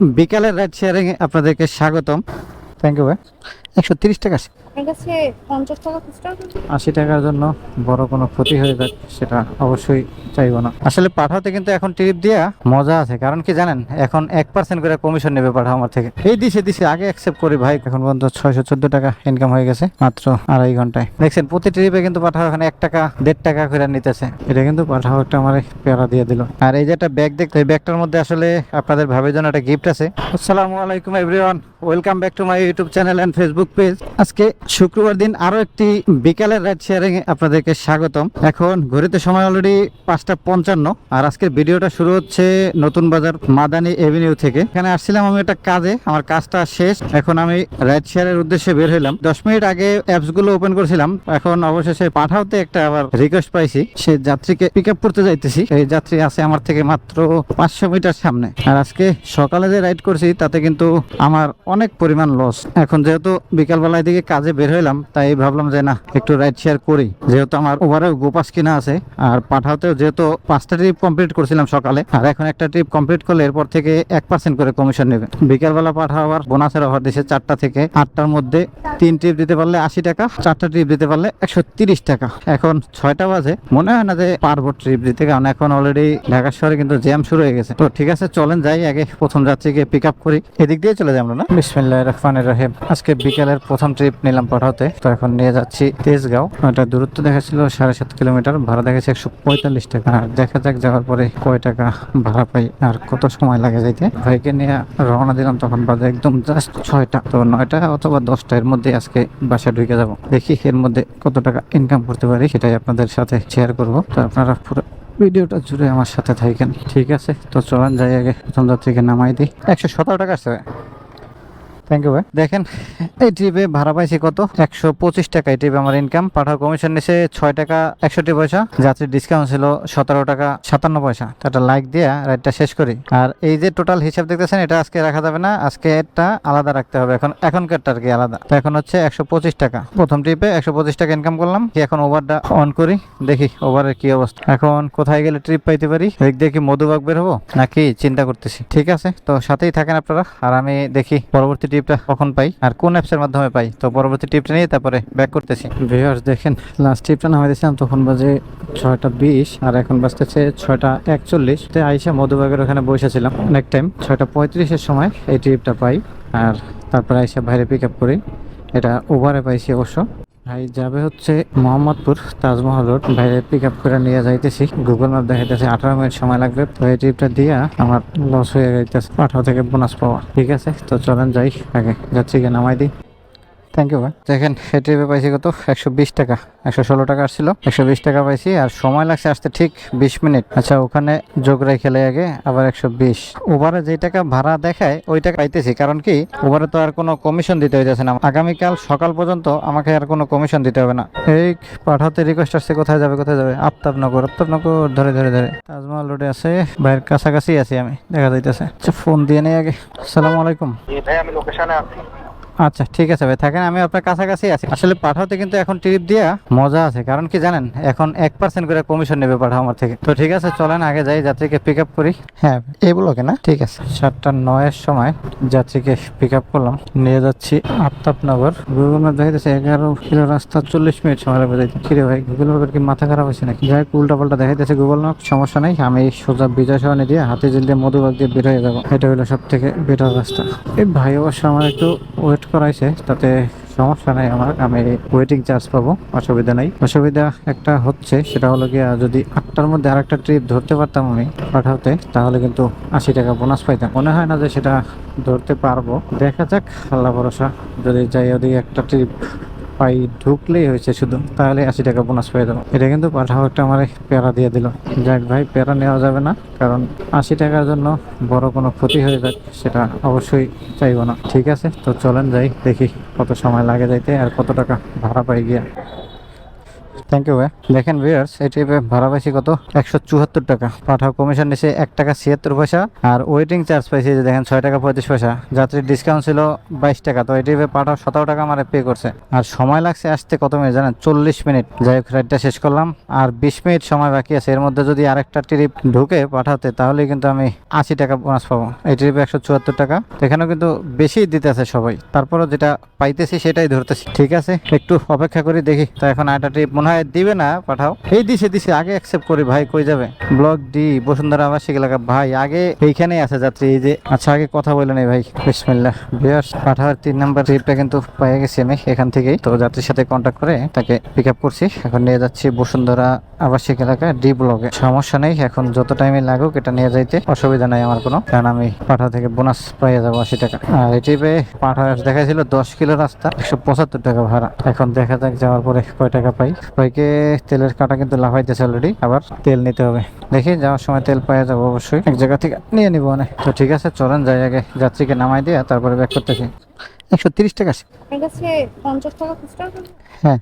বিকালের ride sharing আপনাদেরকে স্বাগতম। থ্যাংক ইউ ভাই। একশো তিরিশ টাকা আছে। কাছে পঞ্চাশ টাকা খুচরা। আছে। আশি টাকার জন্য বড় কোনো ক্ষতি হয়ে যাক সেটা অবশ্যই চাইব না। আসলে পাঠাতে কিন্তু এখন ট্রিপ দিয়া মজা আছে কারণ কি জানেন এখন এক পার্সেন্ট করে কমিশন নেবে পাঠাও আমার থেকে। এই দিছে দিছে আগে অ্যাকসেপ্ট করি ভাই এখন পর্যন্ত ছয়শো চোদ্দ টাকা ইনকাম হয়ে গেছে মাত্র আড়াই ঘন্টায়। দেখছেন প্রতি ট্রিপে কিন্তু পাঠাও এখানে এক টাকা দেড় টাকা করে নিতেছে। এটা কিন্তু পাঠাও একটা আমার পেয়ারা দিয়ে দিল। আর এই যে একটা ব্যাগ দেখতে এই ব্যাগটার মধ্যে আসলে আপনাদের ভাবের জন্য একটা গিফট আছে। আসসালামু আলাইকুম everyone welcome back to my YouTube channel and Facebook page. আজকে শুক্রবার দিন আরও একটি বিকালের রাইড শেয়ারিং আপনাদেরকে স্বাগতম। এখন ঘড়িতে সময় অলরেডি পাঁচটা পঞ্চান্ন। আর আজকের ভিডিওটা শুরু হচ্ছে নতুন বাজার মাদানি এভিনিউ থেকে। এখানে আসছিলাম আমি একটা কাজে, আমার কাজটা শেষ। এখন আমি রাইড শেয়ারের উদ্দেশ্যে বের হইলাম। দশ মিনিট আগে অ্যাপসগুলো ওপেন করেছিলাম। এখন অবশেষে পাঠাওতে একটা আবার রিকোয়েস্ট পাইছি। সে যাত্রীকে পিক আপ করতে যাইতেছি। এই যাত্রী আছে আমার থেকে মাত্র পাঁচশো মিটার সামনে। আর আজকে সকালে যে রাইড করছি, তাতে কিন্তু আমার অনেক পরিমাণ লস এখন যেহেতু বিকালবেলায় দিকে কাজে বের হইলাম, তাই ভাবলাম যে না, একটু রাইড শেয়ার করি। যেহেতু আমার ওভারে গোপাস কিনা আছে, আর পাঠাতেও যেহেতু পাঁচটা ট্রিপ কমপ্লিট করছিলাম সকালে, আর এখন একটা ট্রিপ কমপ্লিট করলে এরপর থেকে এক পার্সেন্ট করে কমিশন নেবে। বিকালবেলা পাঠা আবার বোনাসের অফার দিছে চারটা থেকে আটটার মধ্যে তিন ট্রিপ দিতে পারলে আশি টাকা, চারটা ট্রিপ দিতে পারলে একশো তিরিশ টাকা। এখন ছয়টা বাজে, মনে হয় না যে পারব ট্রিপ দিতে, কারণ এখন অলরেডি ঢাকা শহরে কিন্তু জ্যাম শুরু হয়ে গেছে। তো ঠিক আছে, চলেন যাই, আগে প্রথম যাত্রীকে পিক আপ করি। এদিক দিয়ে চলে যাব না? বিসমিল্লাহ রহমানের রহিম। আজকে বিকেলের প্রথম ট্রিপ নিলাম পাঠাতে। তো এখন নিয়ে যাচ্ছি তেজগাঁও। এটা দূরত্ব দেখাচ্ছিল সাড়ে সাত কিলোমিটার, ভাড়া দেখাচ্ছে একশো পঁয়তাল্লিশ টাকা। আর দেখা যাক যাওয়ার পরে কয় টাকা ভাড়া পাই আর কত সময় লাগে যাইতে। ভাইকে নিয়ে রওনা দিলাম তখন বাজে একদম জাস্ট ছয়টা। তো নয়টা অথবা দশটা, এর মধ্যে আজকে বাসা ঢুকে যাব। দেখি এর মধ্যে কত টাকা ইনকাম করতে পারি, সেটাই আপনাদের সাথে শেয়ার করব। তো আপনারা পুরো ভিডিওটা জুড়ে আমার সাথে থাকেন। ঠিক আছে, তো চলান যাই আগে। প্রথম যাত্রীকে নামাই দিই। একশো সতেরো টাকা আছে থ্যাংক ইউ ভাই। দেখেন, এই ট্রিপে ভাড়া পাইছি কত? একশো পঁচিশ টাকা এই ট্রিপে আমার ইনকাম পাঠাও কমিশন নিছে ছয় টাকা একষট্টি পয়সা। যাত্রীর ডিসকাউন্ট ছিল সতেরো টাকা সাতান্ন পয়সা। তো একটা লাইক দিয়ে রাইডটা শেষ করি। আর এই যে টোটাল হিসাব দেখতেছেন, এটা আজকে রাখা যাবে না। আজকে এটা আলাদা রাখতে হবে। এখন এখনকারটা আর কি আলাদা? তো এখন হচ্ছে একশো পঁচিশ টাকা। প্রথম ট্রিপে একশো পঁচিশ টাকা ইনকাম করলাম। কি এখন ওভারটা অন করি? দেখি ওভারের কি অবস্থা। এখন কোথায় গেলে ট্রিপ পাইতে পারি? দেখ দেখি মধুবাগ বের হব? নাকি চিন্তা করতেছি। ঠিক আছে? তো সাথেই থাকেন আপনারা। আর আমি দেখি পরবর্তী টিপটা কখন পাই আর কোন অ্যাপসের মাধ্যমে পাই? তো পরবর্তী টিপটা নিয়ে তারপরে ব্যাক করতেছি। ভিউয়ার্স দেখেন লাস্ট টিপটা নামাই দিয়েছিলাম, তখন বাজে ছয়টা বিশ আর এখন বাজতেছে ছয়টা একচল্লিশ। তো আইসা মধুবাগের ওখানে বসেছিলাম অনেক টাইম ছয়টা পঁয়ত্রিশের সময় এই টিপটা পাই। আর তারপরে আইসা বাইরে পিক আপ করি। এটা ওভারে পাইছি অবশ্য। ভাই, যাবে হচ্ছে মোহাম্মদপুর তাজমহল রোড। বাইরে পিক আপ করে নিয়ে যাইতেছি। গুগল ম্যাপ দেখাইতেছে, আঠারো মিনিট সময় লাগবে। তো দিয়া আমার লস হয়ে যাইতেছে। আঠারো থেকে বোনাস পাওয়া। ঠিক আছে? তো চলেন যাই। আগে যাচ্ছি গিয়ে নামাই দিই। থ্যাংক ইউ ভাই। দেখেন ট্রিপে পাইছি কত? একশো বিশ টাকা। একশো ষোলো টাকা আসছিল। একশো বিশ টাকা পাইছি, আর সময় লাগছে আসতে ঠিক বিশ মিনিট। আচ্ছা ওখানে যোগ রাই খেলে আগে, আবার একশো বিশ। ওভারে যে টাকা ভাড়া দেখায়, ওই টাকা পাইতেছি। কারণ কি? ওভারে তো আর কোনো কমিশন দিতে হইতেছে না। আগামীকাল সকাল পর্যন্ত আমাকে আর কোনো কমিশন দিতে হবে না। এই পাঠাতে রিকোয়েস্ট আসছে, কোথায় যাবে কোথায় যাবে? আফতাবনগর আফতাবনগর, ধরে ধরে ধরে। তাজমহল রোডে আছে বাইরের কাছাকাছি আছি আমি, দেখা যাইতেছে। আচ্ছা ফোন দিয়ে নেই আগে। আসসালামু আলাইকুম। ভাই, আমি লোকেশনে আছি। আচ্ছা ঠিক আছে ভাই। থাকেন আমি আপনার কাছাকাছি আছি। আসলে পাঠাতে কিন্তু এখন ট্রিপ দিয়া মজা আছে। কারণ কি জানেন এখন এক পার্সেন্ট করে কমিশন নেবে পাঠাও আমার থেকে। তো ঠিক আছে চলেন আগে যাই যাত্রীকে পিক আপ করি। হ্যাঁ এই ব্লকে না? ঠিক আছে। সাতটা নয়ের সময় যাত্রীকে পিক আপ করলাম। নিয়ে যাচ্ছি আফতাবনগর। গুগল ম্যাপ দেখাইতেছে এগারো কিলো রাস্তা চল্লিশ মিনিট সময় লাগবে যাইতে। কিরে ভাই গুগল ম্যাপের কি মাথা খারাপ হয়েছে নাকি? যাই উল্টা পাল্টা দেখাইতেছে গুগল ম্যাপ সমস্যা নাই। আমি সোজা বিজয় সহনে দিয়ে হাতে জিল দিয়ে মধুবাগ দিয়ে বের হয়ে যাব। এটা হলো সব থেকে বেটার রাস্তা। এই ভাই অবশ্য আমার একটু ওয়েট করাইছে, তাতে সমস্যা নাই আমার, আমি ওয়েটিং চার্জ পাবো, অসুবিধা নাই। অসুবিধা একটা হচ্ছে, সেটা হলো গিয়ে যদি আটটার মধ্যে আর একটা ট্রিপ ধরতে পারতাম আমি পাঠাতে, তাহলে কিন্তু আশি টাকা বোনাস পাইতাম। মনে হয় না যে সেটা ধরতে পারব। দেখা যাক, আল্লাহ ভরসা। যদি যাই ওদিকে একটা ট্রিপ পাই ঢুকলেই হয়েছে শুধু। তাহলে আশি টাকা বোনাস পেয়ে যাব। এটা কিন্তু পাঠাও একটা আমার প্যারা দিয়ে দিল। যাক ভাই, প্যারা নেওয়া যাবে না, কারণ আশি টাকার জন্য বড় কোনো ক্ষতি হয়ে যাক, সেটা অবশ্যই চাইব না। ঠিক আছে, তো চলেন যাই, দেখি কত সময় লাগে যাইতে আর কত টাকা ভাড়া পাই গিয়া। থ্যাংক ইউ ভাই। দেখেন ভিউয়ার্স ট্রিপে ভাড়া পাইছি কত? একশো চুয়াত্তর টাকা। পাঠাও কমিশন নিছে এক টাকা ছিয়াত্তর পয়সা। আর ওয়েটিং চার্জ পাইছি যে দেখেন ছয় টাকা পঁয়ত্রিশ পয়সা। যাত্রীর ডিসকাউন্ট ছিল বাইশ টাকা। তো ট্রিপে পাঠাও, সতেরো টাকা আমার পে করছে। আর সময় লাগছে আসতে কত মিনিট? জানেন, চল্লিশ মিনিট। যাই হোক রাইডটা শেষ করলাম। আর বিশ মিনিট সময় বাকি আছে। এর মধ্যে যদি আরেকটা ট্রিপ ঢুকে পাঠাতে, তাহলে কিন্তু আমি আশি টাকা বোনাস পাবো। এই ট্রিপে একশো চুয়াত্তর টাকা। এখানেও কিন্তু বেশি দিতে আছে সবাই। তারপরও যেটা পাইতেছি সেটাই ধরতেছি। ঠিক আছে? একটু অপেক্ষা করি, দেখি। তো এখন আরেকটা ট্রিপ মনে হয় দিবে না, পাঠাও। এই দিছে দিছে, আগে অ্যাকসেপ্ট করি, ভাই, কই যাবে? ব্লক ডি বসুন্ধরা আবাসিক এলাকা। ভাই, আগে এইখানেই আছে যাত্রী, এই যে আচ্ছা আগে কথা বলে নেই, ভাই। বিসমিল্লাহ। বিয়ার্স পাঠাওয়ার তিন নাম্বার ট্রিপটা কিন্তু পেয়ে গেছি আমি এখান থেকেই। তো যাত্রীর সাথে কন্ট্যাক্ট করে তাকে পিক আপ করছি। এখন নিয়ে যাচ্ছি বসুন্ধরা আবাসিক এলাকা ডি ব্লকে সমস্যা নেই, এখন যত টাইমে লাগুক এটা নিয়ে যাইতে। অসুবিধা নাই আমার কোনো, কারণ আমি পাঠা থেকে বোনাস পেয়ে যাব আশি টাকা। আর ট্রিপে পাঠা দেখাইছিল দশ কিলো রাস্তা, একশো পঁচাত্তর টাকা ভাড়া। এখন দেখা যাক যাওয়ার পরে কয় টাকা পাই। বাইকে তেলের কাটা কিন্তু লাফাইতেছে অলরেডি আবার তেল নিতে হবে। দেখি যাওয়ার সময় তেল পাওয়া যাব অবশ্যই। এক জায়গা থেকে নিয়ে নিবো অনেক। তো ঠিক আছে চলেন যাই আগে যাত্রীকে নামাই দিয়ে তারপরে ব্যাক করতেছি। একশো তিরিশ টাকা আছে? হ্যাঁ।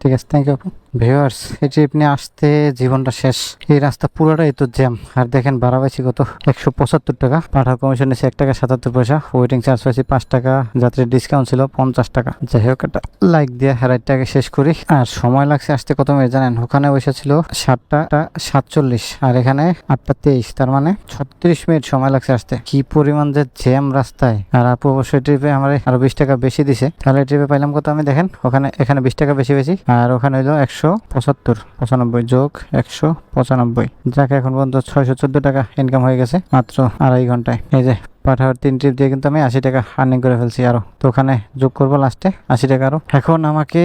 ঠিক আছে থ্যাংক ইউ আপু। ভিউয়ার্স এই ট্রিপ নিয়ে আসতে, জীবনটা শেষ, এই রাস্তা পুরোটাই তো জ্যাম আর দেখেন ভাড়া পাইছি কত? একশো পঁচাত্তর টাকা। পাঠাও কমিশন নিয়েছে এক টাকা সাতাত্তর পয়সা। ওয়েটিং চার্জ পাইছি পাঁচ টাকা। যাত্রীর ডিসকাউন্ট ছিল পঞ্চাশ টাকা। যাই হোক, একটা লাইক দিয়ে রাইডটাকে শেষ করি। আর সময় লাগছে আসতে কত মিনিট জানেন? ওখানে বসে ছিল সাতটা সাতচল্লিশ। আর এখানে আটটা তেইশ। তার মানে ছত্রিশ মিনিট সময় লাগছে আসতে। কি পরিমাণ যে জ্যাম রাস্তায়। আর আপু অবশ্যই ট্রিপে আমার আরও বিশ টাকা বেশি দিছে। তাহলে ট্রিপে পাইলাম কত আমি? দেখেন, ওখানে, এখানে বিশ টাকা বেশি বেশি আর ওখানে হইল একশো পঁচাত্তর, পঁচানব্বই যোগ একশো পঁচানব্বই। যাকে, এখন পর্যন্ত ছয়শো চোদ্দ টাকা ইনকাম হয়ে গেছে মাত্র আড়াই ঘন্টায়। এই যে, পাঠাওয়ার তিন ট্রিপ দিয়ে কিন্তু আমি আশি টাকা আর্নিং করে ফেলছি আরও। তো ওখানে যোগ করব লাস্টে আশি টাকা আরও। এখন আমাকে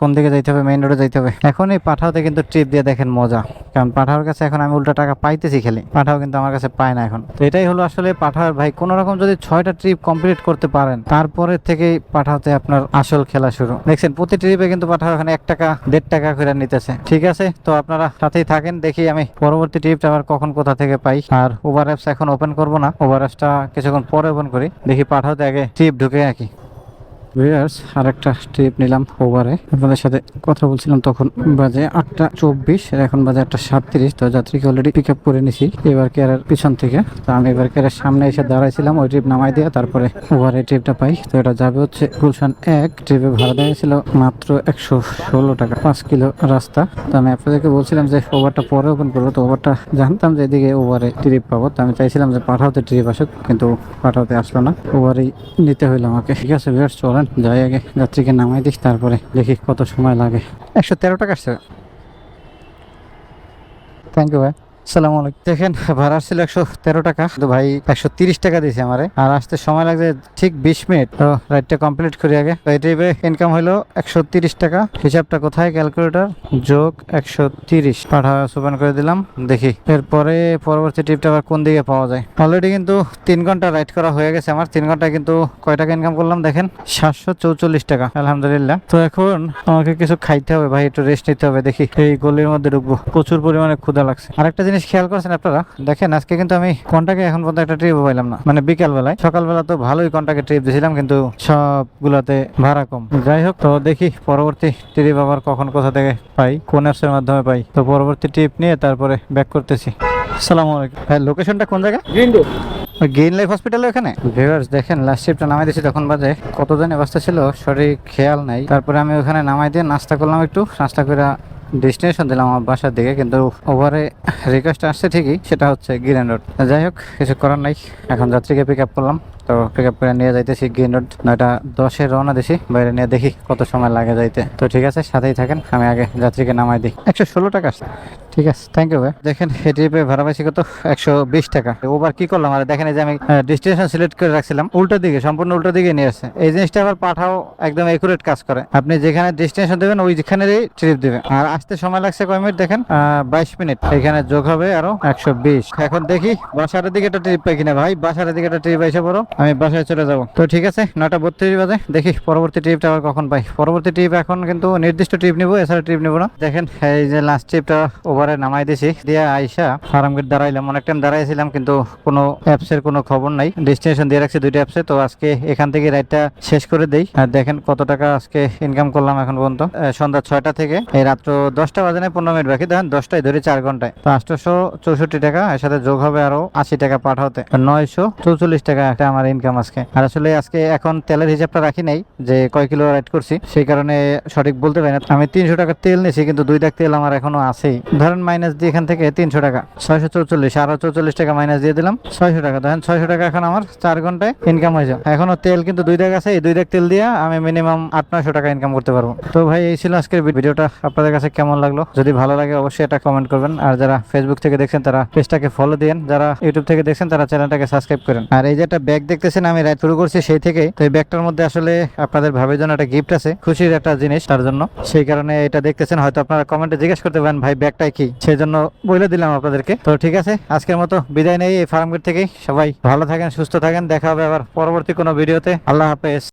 কোন দিকে যাইতে হবে? মেইন রোডে যাইতে হবে। এখন এই পাঠাওতে কিন্তু ট্রিপ দিয়ে দেখেন মজা। কারণ পাঠাওয়ার কাছে এখন আমি উল্টা টাকা পাইতেছি খেলে। পাঠাও কিন্তু আমার কাছে পায় না এখন। তো এটাই হলো আসলে পাঠাওয়ার ভাই কোনো রকম যদি ছয়টা ট্রিপ কমপ্লিট করতে পারেন তারপরে থেকেই পাঠাওতে আপনার আসল খেলা শুরু। দেখছেন, প্রতি ট্রিপে কিন্তু পাঠাও এখানে এক টাকা, দেড় টাকা করে নিতেছে। ঠিক আছে? তো আপনারা সাথেই থাকেন, দেখি আমি পরবর্তী ট্রিপটা আবার কখন কোথা থেকে পাই। আর ওভার অ্যাপস এখন ওপেন করব না। ওভার অ্যাপসটা কিছুক্ষণ পরে ওপেন করি। দেখি পাঠাওতে আগে ট্রিপ ঢুকে নাকি ভিউয়ার্স আর একটা ট্রিপ নিলাম ওভারে। আপনাদের সাথে কথা বলছিলাম তখন বাজে আটটা চব্বিশ, এখন বাজে আটটা সাতত্রিশ, তো যাত্রীকে অলরেডি পিক আপ করে নিছি। এবার কেয়ারের পিছন থেকে, তো আমি এবার কেয়ারের সামনে এসে দাঁড়াইছিলাম, ওই ট্রিপ নামাই দিয়ে তারপরে ওভারে ট্রিপটা পাই। তো এটা যাবে হচ্ছে গুলশান এক ট্রিপে ভাড়া দিয়েছিল মাত্র একশো ষোলো টাকা, পাঁচ কিলো রাস্তা। তো আমি আপনাদেরকে বলছিলাম যে ওভারটা পরে ওপেন করব, তো ওভারটা জানতাম যে এদিকে ওভারে ট্রিপ পাবো, তো আমি চাইছিলাম যে পাঠাওতে ট্রিপ আসুক, কিন্তু পাঠাওতে আসলো না। ওভারেই নিতে হইল আমাকে। ঠিক আছে ভিউয়ার্স, চলেন। যাই আগে যাত্রীকে নামাই দিস তারপরে দেখি কত সময় লাগে। একশো তেরো টাকা আসছে। থ্যাংক ইউ ভাই। সালাম আলাইকুম। দেখেন, ভাড়া ছিল একশো তেরো টাকা তো ভাই একশো তিরিশ টাকা দিয়েছে আমারে। আর আসতে সময় লাগছে ঠিক বিশ মিনিট। তো রাইডটা কমপ্লিট করি আগে। তো ট্রিপে ইনকাম হলো একশো তিরিশ টাকা। হিসাবটা কোথায়? যোগ একশো তিরিশ। পাঠা করে দিলাম, দেখি। এরপরে পরবর্তী আবার কোন দিকে পাওয়া যায়? অলরেডি কিন্তু তিন ঘণ্টা রাইড করা হয়ে গেছে আমার। তিন ঘণ্টা কিন্তু কয় টাকা ইনকাম করলাম? দেখেন, সাতশো চৌচল্লিশ টাকা, আলহামদুলিল্লাহ। তো এখন আমাকে কিছু খাইতে হবে ভাই, একটু রেস্ট নিতে হবে, দেখি। এই গলির মধ্যে ঢুকবো। প্রচুর পরিমাণে ক্ষুধা লাগছে। আরেকটা জিনিস খেয়াল করছেন আপনারা? দেখেন আজকে কিন্তু আমি কন্টাকে এখন পর্যন্ত একটা ট্রিপ পাইলাম না। মানে বিকাল বেলায় সকালবেলা তো ভালোই কন্টাকে ট্রিপ দিয়েছিলাম কিন্তু সবগুলাতে ভাড়া কম। যাই হোক তো দেখি পরবর্তী ট্রিপ আবার কখন কোথা থেকে পাই কোন অ্যাপসের মাধ্যমে পাই। তো পরবর্তী ট্রিপ নিয়ে তারপরে ব্যাক করতেছি। আসসালামু আলাইকুম। ভাই লোকেশনটা কোন জায়গা গ্রিন লাইফ হসপিটালে ওখানে? ভিউয়ার্স দেখেন লাস্ট শিফটটা নামাই দিয়েছি তখন বাজে কত জানি অবস্থা ছিল? সঠিক খেয়াল নাই। তারপরে আমি ওখানে নামাই দিয়ে নাস্তা করলাম একটু। নাস্তা করে ডেস্টিনেশন দিলাম আমার বাসার দিকে, কিন্তু ওভারে রিকোয়েস্ট আসছে ঠিকই, সেটা হচ্ছে গ্রিন রোড যাই হোক, কিছু করার নাই, এখন যাত্রীকে পিক আপ করলাম। তো পিক আপ করে নিয়ে যাইতেছি গ্রিন রোড নয়টা দশে রওনা দিছি, বাইরে নিয়ে দেখি কত সময় লাগে যাইতে। তো ঠিক আছে, সাথেই থাকেন, আমি আগে যাত্রীকে নামাই দিই। একশো ষোলো টাকা। ঠিক আছে থ্যাংক ইউ ভাই। দেখেন, এই ট্রিপে ভাড়া পাইছি কত? একশো বিশ টাকা। ওবার কি করলাম? আর দেখেন, এই যে আমি ডেস্টিনেশন সিলেক্ট করে রাখছিলাম, উল্টো দিকে, সম্পূর্ণ উল্টো দিকে নিয়ে আসছে। এই জিনিসটা আবার পাঠাও একদম একুরেট কাজ করে। আপনি যেখানে ডেস্টিনেশন দেবেন ওই যেখানেরই ট্রিপ দেবে আর আসতে সময় লাগছে কয় মিনিট? দেখেন বাইশ মিনিট। এখানে যোগ হবে আরও একশো বিশ। এখন দেখি বাসারের দিকে একটা ট্রিপ পাই কিনা, ভাই? বাসারের দিকে একটা ট্রিপ এসে পড়ো। আমি বাসায় চলে যাব। তো ঠিক আছে নটা বত্রিশ বাজে। দেখি পরবর্তী ট্রিপটা আবার কখন পাই। পরবর্তী ট্রিপ এখন কিন্তু নির্দিষ্ট ট্রিপ নিবো, এছাড়া ট্রিপ নিবো না। দেখেন, এই যে লাস্ট ট্রিপটা ওভার নামাই দিছি। দিয়ে আইসা ফার্মগেট দাঁড়াইলাম। অনেক টাইম দাঁড়াইছিলাম, কিন্তু কোনো অ্যাপসের কোনো খবর নাই। ডেস্টিনেশন দিয়ে রাখছি দুইটা অ্যাপসে তো আজকে এখান থেকে রাইডটা শেষ করে দেই। আর দেখেন কত টাকা আজকে ইনকাম করলাম এখন পর্যন্ত। সন্ধ্যা ছয়টা থেকে। এই রাত্র দশটা বাজে নাই, পনেরো মিনিট বাকি। দেখেন, দশটায় ধরে চার ঘন্টায়। তো আটশোশো চৌষট্টি টাকা, এর সাথে যোগ হবে আরও আশি টাকা পাঠাতে। নয়শো চৌচল্লিশ টাকা একটা আমার ইনকাম আজকে। আর আসলে আজকে এখন তেলের হিসাবটা রাখি নাই, যে কয় কিলো রাইড করছি, সেই কারণে সঠিক বলতে পারি না। আমি তিনশো টাকার তেল নিয়েছি কিন্তু দুই দাগ তেল আমার এখনও আছেই। ধরেন মাইনাস দিয়ে এখান থেকে তিনশো টাকা, ছয়শো চৌচল্লিশ, আরও চৌচল্লিশ টাকা মাইনাস দিয়ে দিলাম, ছয়শো টাকা। দেখেন ছয়শো টাকা এখন আমার চার ঘন্টায় ইনকাম হয়ে যাবে এখনও তেল কিন্তু দুই দাগ আছে, এই দুই দাগ তেল দিয়ে আমি মিনিমাম আট নয়শো টাকা ইনকাম করতে পারব। তো ভাই, এই ছিল আজকের ভিডিওটা আপনাদের কাছে কেমন লাগল? যদি ভালো লাগে অবশ্যই এটা কমেন্ট করবেন। আর যারা ফেসবুক থেকে দেখছেন, তারা পেজটাকে ফলো দিন যারা ইউটিউব থেকে দেখছেন, তারা চ্যানেলটাকে সাবস্ক্রাইব করেন। আর এই যে একটা ব্যাগ দেখতেছেন, আমি রাইড শুরু করছি সেই থেকে। তো এই ব্যাগটার মধ্যে আসলে আপনাদের ভাবের জন্য একটা গিফট আছে, খুশির একটা জিনিস তার জন্য। সেই কারণে এটা দেখতেছেন, হয়তো আপনারা কমেন্টে জিজ্ঞেস করতে পারেন, ভাই ব্যাগটাই কি? সেই জন্য বলে দিলাম আপনাদেরকে। তো ঠিক আছে, আজকের মতো বিদায় নেই এই ফার্মগেট থেকেই। সবাই ভালো থাকেন, সুস্থ থাকেন, দেখা হবে আবার পরবর্তী কোনো ভিডিওতে আল্লাহ হাফেজ।